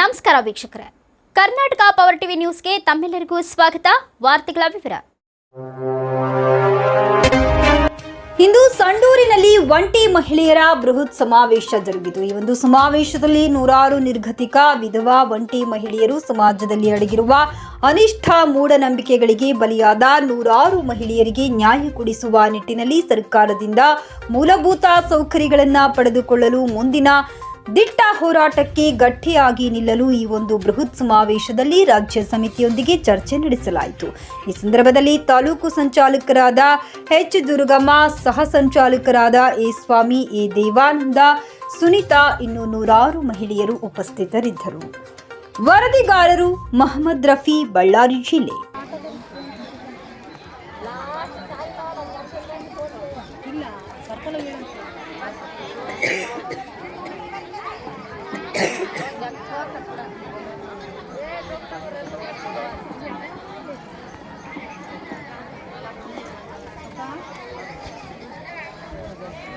ನಮಸ್ಕಾರ ವೀಕ್ಷಕರೇ. Karnataka power TV ನ್ಯೂಸ್ಗೆ ತಮ್ಮೆಲ್ಲರಿಗೂ ಸ್ವಾಗತ. ವಾರ್ತೆಗಳ ವಿವರ. ಇಂದು ಸಂಡೂರಿನಲ್ಲಿ ಒಂಟಿ ಮಹಿಳೆಯರ ಬೃಹತ್ ಸಮಾವೇಶ ಜರುಗಿತು. ಈ ಒಂದು ಸಮಾವೇಶದಲ್ಲಿ ನೂರಾರು ನಿರ್ಗತಿಕ ವಿಧವಾ ಒಂಟಿ ಮಹಿಳೆಯರು ಸಮಾಜದಲ್ಲಿ ಅಡಗಿರುವ ಅನಿಷ್ಠ ಮೂಢನಂಬಿಕೆಗಳಿಗೆ ಬಲಿಯಾದ ನೂರಾರು ಮಹಿಳೆಯರಿಗೆ ನ್ಯಾಯ ಕೊಡಿಸುವ ನಿಟ್ಟಿನಲ್ಲಿ ಸರ್ಕಾರದಿಂದ ಮೂಲಭೂತ ಸೌಕರ್ಯಗಳನ್ನು ಪಡೆದುಕೊಳ್ಳಲು ಮುಂದಿನ ದಿಟ್ಟ ಹೋರಾಟಕ್ಕೆ ಗಟ್ಟಿಯಾಗಿ ನಿಲ್ಲಲು ಈ ಒಂದು ಬೃಹತ್ ಸಮಾವೇಶದಲ್ಲಿ ರಾಜ್ಯ ಸಮಿತಿಯೊಂದಿಗೆ ಚರ್ಚೆ ನಡೆಸಲಾಯಿತು. ಈ ಸಂದರ್ಭದಲ್ಲಿ ತಾಲೂಕು ಸಂಚಾಲಕರಾದ ಎಚ್ ದುರ್ಗಮ್ಮ, ಸಹ ಸಂಚಾಲಕರಾದ A Swami, A Devananda, Sunita ಇನ್ನು ನೂರಾರು ಮಹಿಳೆಯರು ಉಪಸ್ಥಿತರಿದ್ದರು. ವರದಿಗಾರರು ಮಹಮ್ಮದ್ ರಫಿ, ಬಳ್ಳಾರಿ ಜಿಲ್ಲೆ.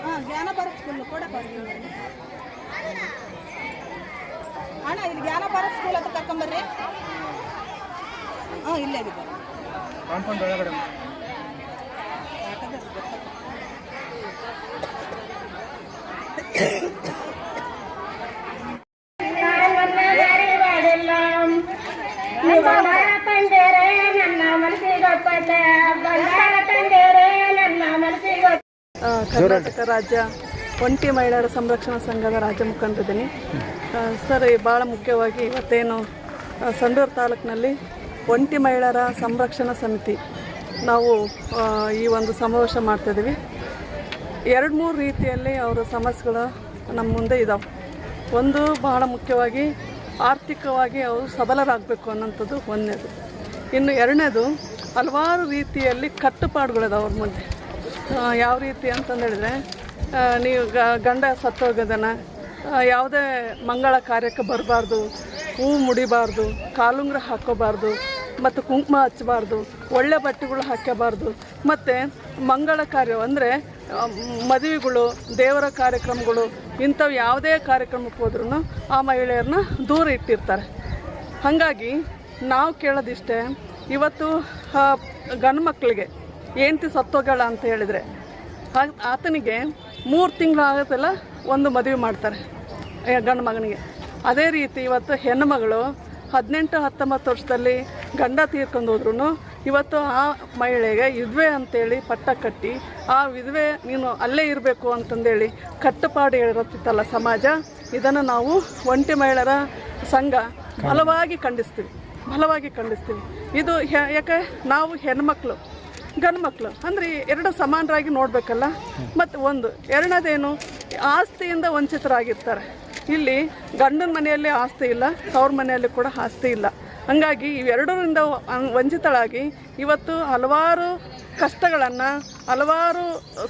ಹಾಂ ಜ್ಞಾನ ಸ್ಕೂಲ್ ಕೊಡಪ್ಪ. ಅಣ್ಣ ಇಲ್ಲಿ ಜ್ಞಾನ ಭಾರತ್ ಸ್ಕೂಲ್ ಹತ್ರ ಕರ್ಕೊಂಬರ್ರಿ ಹಾಂ ಇಲ್ಲೇ ಇದೆ. ಕಾಂಪೌಂಡ್ ಒಳಗಡೆ ಕರ್ನಾಟಕ ರಾಜ್ಯ ಒಂಟಿ ಮಹಿಳೆಯರ ಸಂರಕ್ಷಣಾ ಸಂಘದ ರಾಜ್ಯ ಮುಖಂಡರಿದ್ದೀನಿ. ಸರ್ ಭಾಳ ಮುಖ್ಯವಾಗಿ ಇವತ್ತೇನು ಸಂಡೂರು ತಾಲೂಕಿನಲ್ಲಿ ಒಂಟಿ ಮಹಿಳೆಯರ ಸಂರಕ್ಷಣಾ ಸಮಿತಿ ನಾವು ಈ ಒಂದು ಸಮಾವೇಶ ಮಾಡ್ತಿದ್ದೀವಿ ಎರಡು ಮೂರು ರೀತಿಯಲ್ಲಿ ಅವರ ಸಮಸ್ಯೆಗಳು ನಮ್ಮ ಮುಂದೆ ಇದ್ದಾವೆ ಒಂದು, ಬಹಳ ಮುಖ್ಯವಾಗಿ ಆರ್ಥಿಕವಾಗಿ ಅವರು ಸಬಲರಾಗಬೇಕು ಅನ್ನೋಂಥದ್ದು ಒಂದನೇದು. ಇನ್ನು ಎರಡನೇದು ಹಲವಾರು ರೀತಿಯಲ್ಲಿ ಕಟ್ಟುಪಾಡುಗಳಿದೆ ಅವ್ರ ಮುಂದೆ. ಯಾವ ರೀತಿ ಅಂತಂದೇಳಿದ್ರೆ ನೀವು ಗ- ಗಂಡ ಸತ್ತೋಗೋದನ್ನ ಯಾವುದೇ ಮಂಗಳ ಕಾರ್ಯಕ್ಕೆ ಬರಬಾರ್ದು, ಹೂ ಮುಡಿಬಾರ್ದು, ಕಾಲುಂಗ್ರ ಹಾಕೋಬಾರ್ದು, ಮತ್ತು ಕುಂಕುಮ ಹಚ್ಚಬಾರ್ದು, ಒಳ್ಳೆ ಬಟ್ಟೆಗಳು ಹಾಕಬಾರ್ದು ಮತ್ತು ಮಂಗಳ ಕಾರ್ಯ ಅಂದರೆ ಮದುವೆಗಳು, ದೇವರ ಕಾರ್ಯಕ್ರಮಗಳು, ಇಂಥವು ಯಾವುದೇ ಕಾರ್ಯಕ್ರಮಕ್ಕೆ ಹೋದ್ರೂ ಆ ಮಹಿಳೆಯರನ್ನ ದೂರ ಇಟ್ಟಿರ್ತಾರೆ. ಹಾಗಾಗಿ ನಾವು ಕೇಳೋದಿಷ್ಟೇ, ಇವತ್ತು ಗಂಡು ಮಕ್ಕಳಿಗೆ ಹೆಂಡ್ತಿ ಸತ್ತೋಗಳ ಅಂತ ಹೇಳಿದರೆ ಆತನಿಗೆ ಮೂರು ತಿಂಗಳು ಆಗುತ್ತಲ್ಲ ಒಂದು ಮದುವೆ ಮಾಡ್ತಾರೆ ಗಂಡು ಮಗನಿಗೆ. ಅದೇ ರೀತಿ ಇವತ್ತು ಹೆಣ್ಣು ಮಗಳು ಹದಿನೆಂಟು ಹತ್ತೊಂಬತ್ತು ವರ್ಷದಲ್ಲಿ ಗಂಡ ತೀರ್ಕೊಂಡು ಹೋದ್ರೂ ಇವತ್ತು ಆ ಮಹಿಳೆಗೆ ವಿಧವೆ ಅಂತೇಳಿ ಪಟ್ಟ ಕಟ್ಟಿ ಆ ವಿಧವೆ ನೀನು ಅಲ್ಲೇ ಇರಬೇಕು ಅಂತಂದೇಳಿ ಕಟ್ಟುಪಾಡು ಹೇಳಿರುತ್ತಿತ್ತಲ್ಲ ಸಮಾಜ ಇದನ್ನು ನಾವು ಒಂಟಿ ಮಹಿಳೆಯರ ಸಂಘ ಬಲವಾಗಿ ಖಂಡಿಸ್ತೀವಿ. ಬಲವಾಗಿ ಖಂಡಿಸ್ತೀವಿ. ಇದು ಯಾಕೆ ನಾವು ಹೆಣ್ಮಕ್ಳು ಗಂಡು ಮಕ್ಕಳು ಅಂದರೆ ಎರಡು ಸಮಾನರಾಗಿ ನೋಡಬೇಕಲ್ಲ? ಮತ್ತು ಒಂದು, ಎರಡನೇದೇನು, ಆಸ್ತಿಯಿಂದ ವಂಚಿತರಾಗಿರ್ತಾರೆ. ಇಲ್ಲಿ ಗಂಡನ ಮನೆಯಲ್ಲಿ ಆಸ್ತಿ ಇಲ್ಲ ತವ್ರ ಮನೆಯಲ್ಲಿ ಕೂಡ ಆಸ್ತಿ ಇಲ್ಲ. ಹಾಗಾಗಿ ಇವೆರಡರಿಂದ ವಂಚಿತಳಾಗಿ ಇವತ್ತು ಹಲವಾರು ಕಷ್ಟಗಳನ್ನು ಹಲವಾರು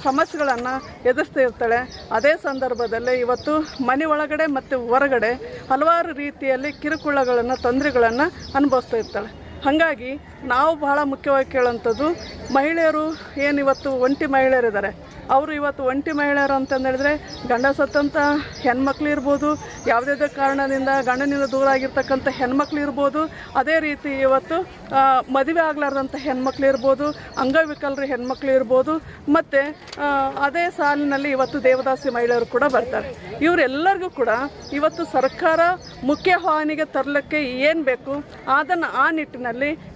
ಸಮಸ್ಯೆಗಳನ್ನು ಎದುರಿಸ್ತಾ ಇರ್ತಾಳೆ. ಅದೇ ಸಂದರ್ಭದಲ್ಲಿ ಇವತ್ತು ಮನೆ ಒಳಗಡೆ ಮತ್ತು ಹೊರಗಡೆ ಹಲವಾರು ರೀತಿಯಲ್ಲಿ ಕಿರುಕುಳಗಳನ್ನು, ತೊಂದರೆಗಳನ್ನು ಅನುಭವಿಸ್ತಾ ಇರ್ತಾಳೆ. ಹಾಗಾಗಿ ನಾವು ಬಹಳ ಮುಖ್ಯವಾಗಿ ಕೇಳೋಂಥದ್ದು ಮಹಿಳೆಯರು ಏನು ಇವತ್ತು ಒಂಟಿ ಮಹಿಳೆಯರಿದ್ದಾರೆ. ಅವರು ಇವತ್ತು ಒಂಟಿ ಮಹಿಳೆಯರು ಅಂತಂದೇಳಿದ್ರೆ ಗಂಡ ಸತ್ತಂಥ ಹೆಣ್ಮಕ್ಳು ಇರ್ಬೋದು ಯಾವುದೇ ಕಾರಣದಿಂದ ಗಂಡನಿಂದ ದೂರ ಆಗಿರ್ತಕ್ಕಂಥ ಹೆಣ್ಮಕ್ಳು ಇರ್ಬೋದು, ಅದೇ ರೀತಿ ಇವತ್ತು ಮದುವೆ ಆಗಲಾರ್ದಂಥ ಹೆಣ್ಮಕ್ಳು ಇರ್ಬೋದು, ಅಂಗವಿಕಲರು ಹೆಣ್ಮಕ್ಳು ಇರ್ಬೋದು, ಮತ್ತು ಅದೇ ಸಾಲಿನಲ್ಲಿ ಇವತ್ತು ದೇವದಾಸಿ ಮಹಿಳೆಯರು ಕೂಡ ಬರ್ತಾರೆ. ಇವರೆಲ್ಲರಿಗೂ ಕೂಡ ಇವತ್ತು ಸರ್ಕಾರ ಮುಖ್ಯ ಹಾನಿಗೆ ತರಲಿಕ್ಕೆ ಏನು ಬೇಕು, ಅದನ್ನು ಆ ನಿಟ್ಟಿನಲ್ಲಿ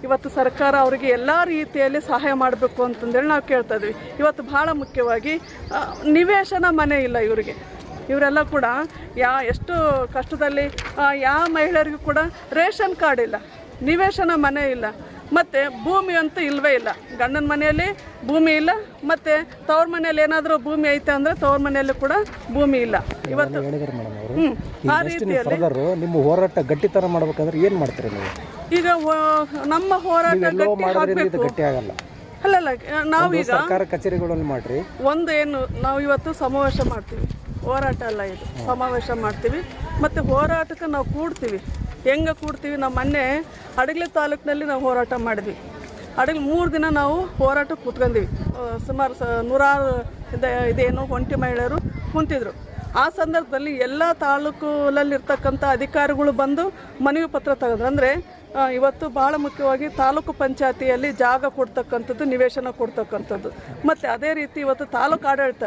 ಇವತ್ತು ಸರ್ಕಾರ ಅವರಿಗೆ ಎಲ್ಲ ರೀತಿಯಲ್ಲಿ ಸಹಾಯ ಮಾಡಬೇಕು ಅಂತಂದೇಳಿ ನಾವು ಕೇಳ್ತಾ ಇದ್ವಿ. ಇವತ್ತು ಭಾಳ ಮುಖ್ಯವಾಗಿ ನಿವೇಶನ ಮನೆ ಇಲ್ಲ ಇವರಿಗೆ. ಇವರೆಲ್ಲ ಕೂಡ ಯಾ, ಎಷ್ಟು ಕಷ್ಟದಲ್ಲಿ ಯಾವ ಮಹಿಳೆಯರಿಗೂ ಕೂಡ ರೇಷನ್ ಕಾರ್ಡ್ ಇಲ್ಲ, ನಿವೇಶನ ಮನೆ ಇಲ್ಲ. ಮತ್ತು ಭೂಮಿ ಅಂತೂ ಇಲ್ಲವೇ ಇಲ್ಲ. ಗಂಡನ ಮನೆಯಲ್ಲಿ ಭೂಮಿ ಇಲ್ಲ ಮತ್ತು ತವ್ರ ಮನೆಯಲ್ಲಿ ಏನಾದರೂ ಭೂಮಿ ಐತೆ ಅಂದರೆ ತವ್ರ ಮನೆಯಲ್ಲಿ ಕೂಡ ಭೂಮಿ ಇಲ್ಲ. ಇವತ್ತು ಆ ರೀತಿಯಲ್ಲಿ ನಿಮ್ಮ ಹೋರಾಟ ಗಟ್ಟಿತನ ಮಾಡ್ಬೇಕಂದ್ರೆ ಏನು ಮಾಡ್ತೀರಿ ನೀವು? ಈಗ ನಮ್ಮ ಹೋರಾಟ ಗಟ್ಟಿ ಆಗಬೇಕು. ಗಟ್ಟಿ ಆಗಲ್ಲ. ಅಲ್ಲಲ್ಲ ನಾವೀಗ ಸರ್ಕಾರ ಕಚೇರಿಗಳಲ್ಲಿ ಮಾಡ್ರಿ. ಒಂದು ಏನು ನಾವು ಇವತ್ತು ಸಮಾವೇಶ ಮಾಡ್ತೀವಿ. ಹೋರಾಟ ಅಲ್ಲ ಇದು. ಸಮಾವೇಶ ಮಾಡ್ತೀವಿ. ಮತ್ತು ಹೋರಾಟಕ್ಕೆ ನಾವು ಕೂಡ್ತೀವಿ. ಹೆಂಗೆ ಕೂಡ್ತೀವಿ? ನಾವು ಮೊನ್ನೆ ಹಡಗಲಿ ತಾಲೂಕಿನಲ್ಲಿ ನಾವು ಹೋರಾಟ ಮಾಡಿದ್ವಿ. ಅಡಗಲಿ ಮೂರು ದಿನ ನಾವು ಹೋರಾಟ ಕೂತ್ಕೊಂಡಿವಿ ಸುಮಾರು ಸ, ನೂರಾರು ಇದೆ ಇದೇನು ಒಂಟಿ ಮಹಿಳೆಯರು ಕುಂತಿದ್ರು. ಆ ಸಂದರ್ಭದಲ್ಲಿ ಎಲ್ಲ ತಾಲೂಕುಲಲ್ಲಿರ್ತಕ್ಕಂಥ ಅಧಿಕಾರಿಗಳು ಬಂದು ಮನವಿ ಪತ್ರ ತಗೊಂಡ್ರು ಅಂದರೆ ಇವತ್ತು ಭಾಳ ಮುಖ್ಯವಾಗಿ ತಾಲೂಕು ಪಂಚಾಯತಿಯಲ್ಲಿ ಜಾಗ ಕೊಡ್ತಕ್ಕಂಥದ್ದು, ನಿವೇಶನ ಕೊಡ್ತಕ್ಕಂಥದ್ದು. ಮತ್ತು ಅದೇ ರೀತಿ ಇವತ್ತು ತಾಲೂಕು ಆಡಳಿತ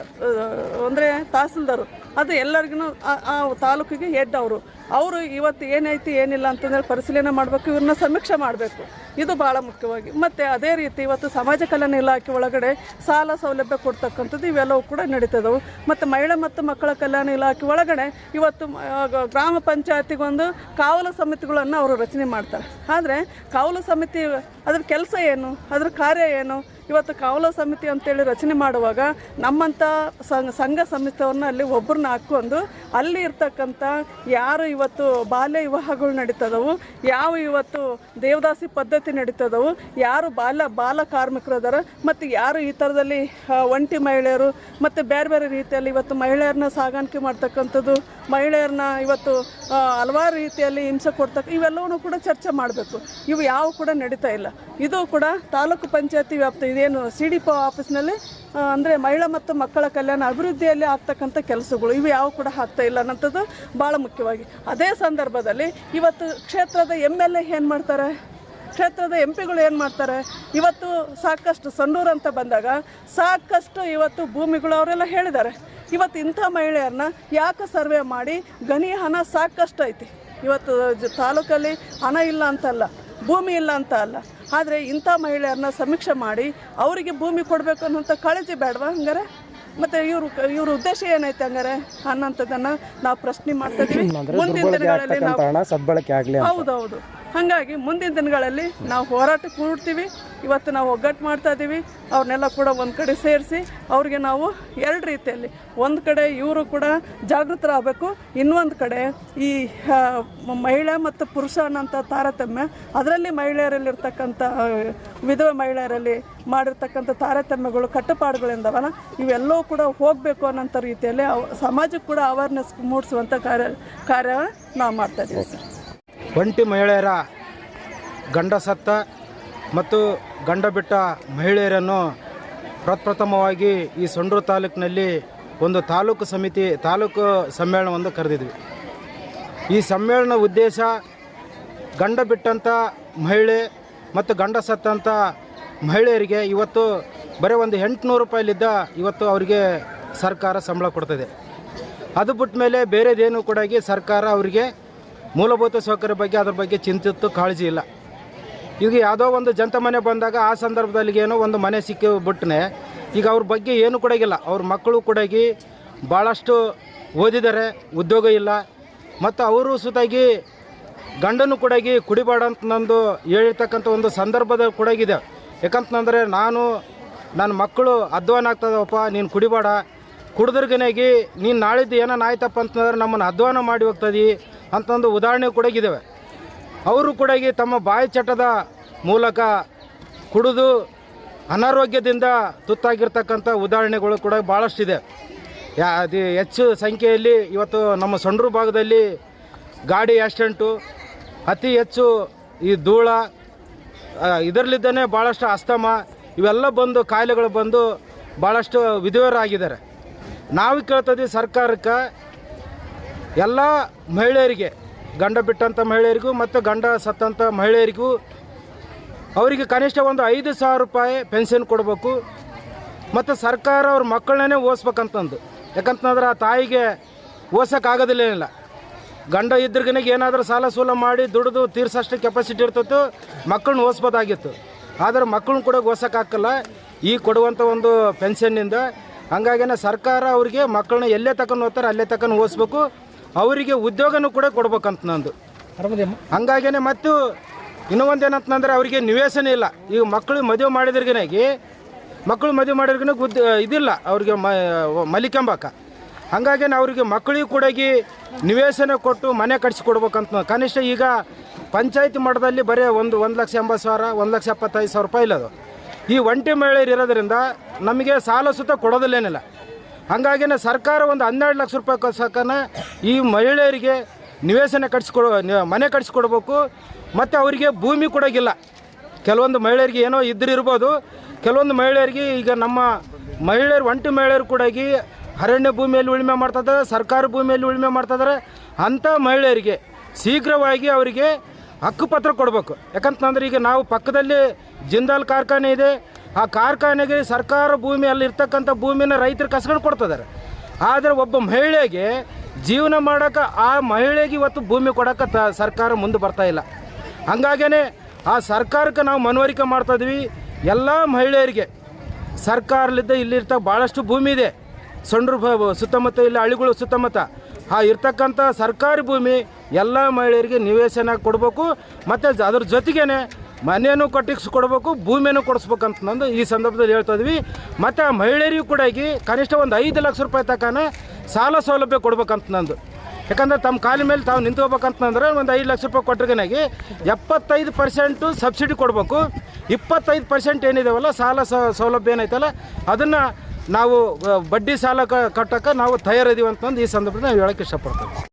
ಅಂದರೆ ತಹಸೀಲ್ದಾರು ಅದು ಎಲ್ಲರಿಗೂ ಆ ತಾಲೂಕಿಗೆ ಹೆಡ್ ಅವರು. ಅವರು ಇವತ್ತು ಏನೈತಿ, ಏನಿಲ್ಲ ಅಂತಂದ್ರೆ ಪರಿಶೀಲನೆ ಮಾಡಬೇಕು, ಇವ್ರನ್ನ ಸಮೀಕ್ಷೆ ಮಾಡಬೇಕು. ಇದು ಭಾಳ ಮುಖ್ಯವಾಗಿ. ಮತ್ತು ಅದೇ ರೀತಿ ಇವತ್ತು ಸಮಾಜ ಕಲ್ಯಾಣ ಇಲಾಖೆ ಒಳಗಡೆ ಸಾಲ ಸೌಲಭ್ಯ ಕೊಡ್ತಕ್ಕಂಥದ್ದು ಇವೆಲ್ಲವೂ ಕೂಡ ನಡೀತದವು. ಮತ್ತು ಮಹಿಳಾ ಮತ್ತು ಮಕ್ಕಳ ಕಲ್ಯಾಣ ಇಲಾಖೆ ಒಳಗಡೆ ಇವತ್ತು ಗ್ರಾಮ ಪಂಚಾಯತಿಗೊಂದು ಕಾವಲು ಸಮಿತಿಗಳನ್ನು ಅವರು ರಚನೆ ಮಾಡ್ತಾರೆ. ಆದರೆ ಕಾವಲು ಸಮಿತಿ ಅದ್ರ ಕೆಲಸ ಏನು, ಅದ್ರ ಕಾರ್ಯ ಏನು ಇವತ್ತು ಕಾವಲ ಸಮಿತಿ ಅಂತೇಳಿ ರಚನೆ ಮಾಡುವಾಗ ನಮ್ಮಂಥ ಸಂಘ ಸಮಿತಿಯವ್ರನ್ನ ಅಲ್ಲಿ ಒಬ್ಬರನ್ನ ಹಾಕ್ಕೊಂಡು ಅಲ್ಲಿ ಇರ್ತಕ್ಕಂಥ ಯಾರು ಇವತ್ತು ಬಾಲ್ಯ ವಿವಾಹಗಳು ನಡೀತದವು, ಯಾವ ಇವತ್ತು ದೇವದಾಸಿ ಪದ್ಧತಿ ನಡೀತದವು, ಯಾರು ಬಾಲ ಬಾಲ ಕಾರ್ಮಿಕರು ಅದಾರ ಮತ್ತು ಯಾರು ಈ ಥರದಲ್ಲಿ ಒಂಟಿ ಮಹಿಳೆಯರು ಮತ್ತು ಬೇರೆ ಬೇರೆ ರೀತಿಯಲ್ಲಿ ಇವತ್ತು ಮಹಿಳೆಯರನ್ನ ಸಾಗಾಣಿಕೆ ಮಾಡ್ತಕ್ಕಂಥದ್ದು, ಮಹಿಳೆಯರನ್ನ ಇವತ್ತು ಹಲವಾರು ರೀತಿಯಲ್ಲಿ ಹಿಂಸೆ ಕೊಡ್ತಕ್ಕ ಇವೆಲ್ಲವೂ ಕೂಡ ಚರ್ಚೆ ಮಾಡಬೇಕು. ಇವು ಯಾವ ಕೂಡ ನಡೀತಾ ಇಲ್ಲ. ಇದು ಕೂಡ ತಾಲೂಕು ಪಂಚಾಯತಿ ವ್ಯಾಪ್ತಿ ಇದೇನು ಸಿ ಡಿ ಪಿ ಆಫೀಸ್ನಲ್ಲಿ ಅಂದರೆ ಮಹಿಳಾ ಮತ್ತು ಮಕ್ಕಳ ಕಲ್ಯಾಣ ಅಭಿವೃದ್ಧಿಯಲ್ಲಿ ಆಗ್ತಕ್ಕಂಥ ಕೆಲಸಗಳು, ಇವು ಯಾವ ಕೂಡ ಆಗ್ತಾ ಇಲ್ಲ ಅನ್ನೋಂಥದ್ದು ಭಾಳ ಮುಖ್ಯವಾಗಿ. ಅದೇ ಸಂದರ್ಭದಲ್ಲಿ ಇವತ್ತು ಕ್ಷೇತ್ರದ ಎಂ ಎಲ್ ಎ ಏನು ಮಾಡ್ತಾರೆ? ಕ್ಷೇತ್ರದ ಎಂ ಪಿಗಳು ಏನು ಮಾಡ್ತಾರೆ? ಇವತ್ತು ಸಾಕಷ್ಟು ಸಣ್ಣೂರು ಅಂತ ಬಂದಾಗ ಸಾಕಷ್ಟು ಇವತ್ತು ಭೂಮಿಗಳು ಅವರೆಲ್ಲ ಹೇಳಿದ್ದಾರೆ. ಇವತ್ತು ಇಂಥ ಮಹಿಳೆಯರನ್ನ ಯಾಕೆ ಸರ್ವೆ ಮಾಡಿ ಗಣಿ ಹಣ ಸಾಕಷ್ಟು ಐತಿ. ಇವತ್ತು ತಾಲೂಕಲ್ಲಿ ಹಣ ಇಲ್ಲ ಅಂತಲ್ಲ, ಭೂಮಿ ಇಲ್ಲ ಅಂತ ಅಲ್ಲ. ಆದರೆ ಇಂಥ ಮಹಿಳೆಯರನ್ನ ಸಮೀಕ್ಷೆ ಮಾಡಿ ಅವರಿಗೆ ಭೂಮಿ ಕೊಡಬೇಕು ಅನ್ನೋಂಥ ಕಾಳಜಿ ಬೇಡವಾ ಹಂಗಾರೆ? ಮತ್ತೆ ಇವರು ಇವ್ರ ಉದ್ದೇಶ ಏನೈತೆ ಹಂಗಾರೆ? ಅನ್ನೋಂಥದ್ದನ್ನು ನಾವು ಪ್ರಶ್ನೆ ಮಾಡ್ತಾ ಇದ್ದೀವಿ. ಮುಂದಿನ ದಿನಗಳಲ್ಲಿ ನಾವು ಹೌದೌದು. ಹಾಗಾಗಿ ಮುಂದಿನ ದಿನಗಳಲ್ಲಿ ನಾವು ಹೋರಾಟ ಕೂಡ್ತೀವಿ ಇವತ್ತು ನಾವು ಒಗ್ಗಟ್ಟು ಮಾಡ್ತಾ ಇದ್ದೀವಿ. ಅವ್ರನ್ನೆಲ್ಲ ಕೂಡ ಒಂದು ಕಡೆ ಸೇರಿಸಿ ಅವ್ರಿಗೆ ನಾವು ಎರಡು ರೀತಿಯಲ್ಲಿ, ಒಂದು ಕಡೆ ಇವರು ಕೂಡ ಜಾಗೃತರಾಗಬೇಕು, ಇನ್ನೊಂದು ಕಡೆ ಈ ಮಹಿಳೆ ಮತ್ತು ಪುರುಷ ಅನ್ನೋಂಥ ತಾರತಮ್ಯ, ಅದರಲ್ಲಿ ಮಹಿಳೆಯರಲ್ಲಿರ್ತಕ್ಕಂಥ ವಿಧವ ಮಹಿಳೆಯರಲ್ಲಿ ಮಾಡಿರ್ತಕ್ಕಂಥ ತಾರತಮ್ಯಗಳು, ಕಟ್ಟುಪಾಡುಗಳಿಂದವಲ್ಲ, ಇವೆಲ್ಲವೂ ಕೂಡ ಹೋಗಬೇಕು ಅನ್ನೋಂಥ ರೀತಿಯಲ್ಲಿ ಸಮಾಜಕ್ಕೆ ಕೂಡ ಅವೇರ್ನೆಸ್ ಮೂಡಿಸುವಂಥ ಕಾರ್ಯ ಕಾರ್ಯ ನಾವು ಮಾಡ್ತಾ ಇದ್ದೀವಿ ಒಂಟಿ ಮಹಿಳೆಯರ ಗಂಡ ಸತ್ತ ಮತ್ತು ಗಂಡ ಬಿಟ್ಟ ಮಹಿಳೆಯರನ್ನು ಪ್ರಪ್ರಥಮವಾಗಿ ಈ ಸೊಂಡ್ರು ತಾಲೂಕಿನಲ್ಲಿ ಒಂದು ತಾಲೂಕು ಸಮಿತಿ, ತಾಲೂಕು ಸಮ್ಮೇಳನವನ್ನು ಕರೆದಿದ್ವಿ. ಈ ಸಮ್ಮೇಳನ ಉದ್ದೇಶ ಗಂಡ ಬಿಟ್ಟಂಥ ಮಹಿಳೆ ಮತ್ತು ಗಂಡ ಸತ್ತಂಥ ಮಹಿಳೆಯರಿಗೆ ಇವತ್ತು ಬರೀ ಒಂದು ಎಂಟುನೂರು ರೂಪಾಯಿಲಿದ್ದ ಇವತ್ತು ಅವರಿಗೆ ಸರ್ಕಾರ ಸಂಬಳ ಕೊಡ್ತದೆ. ಅದು ಬಿಟ್ಟ ಮೇಲೆ ಬೇರೆದೇನು ಕೂಡ ಸರ್ಕಾರ ಅವರಿಗೆ ಮೂಲಭೂತ ಸೌಕರ್ಯ ಬಗ್ಗೆ, ಅದ್ರ ಬಗ್ಗೆ ಚಿಂತಿತ್ತು, ಕಾಳಜಿ ಇಲ್ಲ. ಈಗ ಯಾವುದೋ ಒಂದು ಜಂತ ಮನೆ ಬಂದಾಗ ಆ ಸಂದರ್ಭದಲ್ಲಿ ಏನೋ ಒಂದು ಮನೆ ಸಿಕ್ಕಿ ಬಿಟ್ಟನೆ ಈಗ ಅವ್ರ ಬಗ್ಗೆ ಏನು ಕೊಡೋಗಿಲ್ಲ ಅವ್ರ ಮಕ್ಕಳು ಕೊಡಗಿ ಭಾಳಷ್ಟು ಓದಿದ್ದಾರೆ, ಉದ್ಯೋಗ ಇಲ್ಲ. ಮತ್ತು ಅವರು ಸುತ್ತಾಗಿ ಗಂಡನು ಕೊಡಗಿ ಕುಡಿಬೇಡ ಅಂತ ನಂದು ಹೇಳಿರ್ತಕ್ಕಂಥ ಒಂದು ಸಂದರ್ಭದ ಕೂಡಗಿದೆ ಯಾಕಂತಂದರೆ ನಾನು, ನನ್ನ ಮಕ್ಕಳು ಅಧ್ವಾನ ಆಗ್ತದಪ್ಪ, ನೀನು ಕುಡಿಬೇಡ. ಕುಡಿದ್ರಗನಾಗಿ ನೀನು ನಾಳಿದ್ದು ಏನೋ ಆಯ್ತಪ್ಪ ಅಂತಂದ್ರೆ ನಮ್ಮನ್ನು ಅಧ್ವಾನ ಮಾಡಿ ಹೋಗ್ತದೆ ಅಂತಂದು ಉದಾಹರಣೆ ಕೂಡಗಿದ್ದಾವೆ ಅವರು ಕೂಡ ಈ ತಮ್ಮ ಬಾಯಿ ಚಟದ ಮೂಲಕ ಕುಡಿದು ಅನಾರೋಗ್ಯದಿಂದ ತುತ್ತಾಗಿರ್ತಕ್ಕಂಥ ಉದಾಹರಣೆಗಳು ಕೂಡ ಭಾಳಷ್ಟಿದೆ ಯಾ ಅದು ಹೆಚ್ಚು ಸಂಖ್ಯೆಯಲ್ಲಿ ಇವತ್ತು ನಮ್ಮ ಸಂಡ್ರು ಭಾಗದಲ್ಲಿ ಗಾಡಿ ಆ್ಯಕ್ಸಿಡೆಂಟು ಅತಿ ಹೆಚ್ಚು ಈ ಧೂಳ ಇದರಲ್ಲಿದ್ದನೇ ಭಾಳಷ್ಟು ಅಸ್ತಮ, ಇವೆಲ್ಲ ಬಂದು ಕಾಯಿಲೆಗಳು ಬಂದು ಭಾಳಷ್ಟು ವಿಧವರಾಗಿದ್ದಾರೆ ನಾವು ಕೇಳ್ತದ್ವಿ ಸರ್ಕಾರಕ್ಕೆ, ಎಲ್ಲ ಮಹಿಳೆಯರಿಗೆ ಗಂಡ ಬಿಟ್ಟಂಥ ಮಹಿಳೆಯರಿಗೂ ಮತ್ತು ಗಂಡ ಸತ್ತಂಥ ಮಹಿಳೆಯರಿಗೂ ಅವರಿಗೆ ಕನಿಷ್ಠ ಒಂದು ಐದು ಸಾವಿರ ರೂಪಾಯಿ ಪೆನ್ಷನ್ ಕೊಡಬೇಕು. ಮತ್ತು ಸರ್ಕಾರ ಅವ್ರ ಮಕ್ಕಳನ್ನೇ ಓದಿಸ್ಬೇಕಂತಂದು. ಯಾಕಂತಂದ್ರೆ ಆ ತಾಯಿಗೆ ಓದ್ಸೋಕ್ಕಾಗೋದಿಲ್ಲ ಗಂಡ ಇದ್ರಿಗನಿಗೆ ಏನಾದರೂ ಸಾಲ ಸೂಲ ಮಾಡಿ ದುಡಿದು ತೀರ್ಸಷ್ಟು ಕೆಪಾಸಿಟಿ ಇರ್ತಿತ್ತು ಮಕ್ಕಳನ್ನ ಓದಿಸ್ಬೋದಾಗಿತ್ತು. ಆದರೆ ಮಕ್ಕಳನ್ನ ಕೂಡ ಓದ್ಸೋಕ್ಕಾಗಲ್ಲ. ಈ ಕೊಡುವಂಥ ಒಂದು ಪೆನ್ಷನ್ನಿಂದ. ಹಂಗಾಗಿನೇ ಸರ್ಕಾರ ಅವರಿಗೆ ಮಕ್ಕಳನ್ನ ಎಲ್ಲೇ ತಕೊಂಡು ಓದ್ತಾರೆ, ಅಲ್ಲೇ ತಕೊಂಡು ಓದಿಸ್ಬೇಕು. ಅವರಿಗೆ ಉದ್ಯೋಗನೂ ಕೂಡ ಕೊಡ್ಬೇಕಂತ ನಂದು. ಹಂಗಾಗೇನೆ ಮತ್ತು ಇನ್ನೂ ಒಂದೇನಂತಂದ್ರೆ ಅವರಿಗೆ ನಿವೇಶನ ಇಲ್ಲ. ಈಗ ಮಕ್ಕಳು ಮದುವೆ ಮಾಡಿದ್ರಿಗನಾಗಿ ಮಕ್ಕಳು ಮದುವೆ ಮಾಡಿದ್ರಿಗ ಉದ್ ಇದಿಲ್ಲ ಅವ್ರಿಗೆ ಮ ಮಲಿಕೆಂಬಾಕ. ಹಂಗಾಗೇನೆ ಅವರಿಗೆ ಮಕ್ಕಳಿಗೆ ಕೂಡ ನಿವೇಶನ ಕೊಟ್ಟು ಮನೆ ಕಟ್ಸಿಕೊಡ್ಬೇಕಂತ ಕನಿಷ್ಠ ಈಗ ಪಂಚಾಯತಿ ಮಟ್ಟದಲ್ಲಿ ಬರೀ ಒಂದು ಒಂದು ಲಕ್ಷ ಎಂಬತ್ತು ಸಾವಿರ ಒಂದು ಲಕ್ಷ ಎಪ್ಪತ್ತೈದು ಸಾವಿರ ರೂಪಾಯಿ ಇಲ್ಲ ಅದು ಈ ಒಂಟಿ ಮಹಿಳೆಯರು ಇರೋದ್ರಿಂದ ನಮಗೆ ಸಾಲ ಸುತ್ತ ಕೊಡೋದಿಲ್ಲೇನಿಲ್ಲ. ಹಂಗಾಗಿನೇ ಸರ್ಕಾರ ಒಂದು ಹನ್ನೆರಡು ಲಕ್ಷ ರೂಪಾಯಿ ಕೊಡ್ಸಕ್ಕನ ಈ ಮಹಿಳೆಯರಿಗೆ ನಿವೇಶನ ಕಟ್ಸಿಕೊಡ ಮನೆ ಕಟ್ಸಿಕೊಡ್ಬೇಕು. ಮತ್ತು ಅವರಿಗೆ ಭೂಮಿ ಕೊಡೋಗಿಲ್ಲ. ಕೆಲವೊಂದು ಮಹಿಳೆಯರಿಗೆ ಏನೋ ಇದ್ದರಿರ್ಬೋದು ಕೆಲವೊಂದು ಮಹಿಳೆಯರಿಗೆ ಈಗ ನಮ್ಮ ಮಹಿಳೆಯರು, ಒಂಟಿ ಮಹಿಳೆಯರು ಕೂಡ ಅರಣ್ಯ ಭೂಮಿಯಲ್ಲಿ ಉಳುಮೆ ಮಾಡ್ತದೆ ಸರ್ಕಾರಿ ಭೂಮಿಯಲ್ಲಿ ಉಳುಮೆ ಮಾಡ್ತಿದ್ದಾರೆ ಅಂಥ ಮಹಿಳೆಯರಿಗೆ ಶೀಘ್ರವಾಗಿ ಅವರಿಗೆ ಹಕ್ಕುಪತ್ರ ಕೊಡಬೇಕು. ಯಾಕಂತಂದ್ರೆ ಈಗ ನಾವು ಪಕ್ಕದಲ್ಲಿ ಜಿಂದಾಲ್ ಕಾರ್ಖಾನೆ ಇದೆ. ಆ ಕಾರ್ಖಾನೆಗೆ ಸರ್ಕಾರ ಭೂಮಿ, ಅಲ್ಲಿ ಇರ್ತಕ್ಕಂಥ ಭೂಮಿನ ರೈತರು ಕಸ್ಕೊಂಡು ಕೊಡ್ತಿದ್ದಾರೆ. ಆದರೆ ಒಬ್ಬ ಮಹಿಳೆಗೆ ಜೀವನ ಮಾಡೋಕೆ, ಆ ಮಹಿಳೆಗೆ ಇವತ್ತು ಭೂಮಿ ಕೊಡೋಕೆ ತ ಸರ್ಕಾರ ಮುಂದೆ ಬರ್ತಾ ಇಲ್ಲ. ಹಂಗಾಗೇ ಆ ಸರ್ಕಾರಕ್ಕೆ ನಾವು ಮನವರಿಕೆ ಮಾಡ್ತಾ ಇದ್ವಿ. ಎಲ್ಲ ಮಹಿಳೆಯರಿಗೆ ಸರ್ಕಾರಲಿದ್ದ ಇಲ್ಲಿರ್ತ ಭಾಳಷ್ಟು ಭೂಮಿ ಇದೆ. ಬ- ಸುತ್ತಮುತ್ತ ಇಲ್ಲ ಹಳ್ಳಿಗಳು ಸುತ್ತಮುತ್ತ. ಆ ಇರ್ತಕ್ಕಂಥ ಸರ್ಕಾರಿ ಭೂಮಿ ಎಲ್ಲ ಮಹಿಳೆಯರಿಗೆ ನಿವೇಶನ ಕೊಡಬೇಕು. ಮತ್ತು ಅದ್ರ ಜೊತೆಗೇನೆ ಮನೆಯನ್ನು ಕಟ್ಟಿಸ್ ಕೊಡಬೇಕು ಭೂಮಿಯನ್ನು ಕೊಡಿಸ್ಬೇಕಂತ ನಂದು ಈ ಸಂದರ್ಭದಲ್ಲಿ ಹೇಳ್ತಾ ಇದ್ವಿ. ಮತ್ತು ಆ ಮಹಿಳೆಯರಿಗೂ ಕೂಡ ಆಗಿ ಕನಿಷ್ಠ ಒಂದು ಐದು ಲಕ್ಷ ರೂಪಾಯಿ ತಕನ ಸಾಲ ಸೌಲಭ್ಯ ಕೊಡ್ಬೇಕಂತ ನಂದು. ಯಾಕಂದ್ರೆ ತಮ್ಮ ಕಾಲ ಮೇಲೆ ತಾವು ನಿಂತ್ಕೋಬೇಕಂತಂದ್ರೆ ಒಂದು ಐದು ಲಕ್ಷ ರೂಪಾಯಿ ಕೊಟ್ಟರಿಗನಾಗಿ ಎಪ್ಪತ್ತೈದು ಪರ್ಸೆಂಟು ಸಬ್ಸಿಡಿ ಕೊಡಬೇಕು. ಇಪ್ಪತ್ತೈದು ಪರ್ಸೆಂಟ್ ಏನಿದಾವಲ್ಲ, ಸಾಲ ಸೌಲಭ್ಯ ಏನೈತಲ್ಲ, ಅದನ್ನು ನಾವು ಬಡ್ಡಿ ಸಾಲ ಕ- ಕಟ್ಟಕ್ಕೆ ನಾವು ತಯಾರಿದ್ದೀವಿ ಅಂತಂದು ಈ ಸಂದರ್ಭದಲ್ಲಿ ನಾವು ಹೇಳೋಕ್ಕೆ ಇಷ್ಟಪಡ್ತೇವೆ.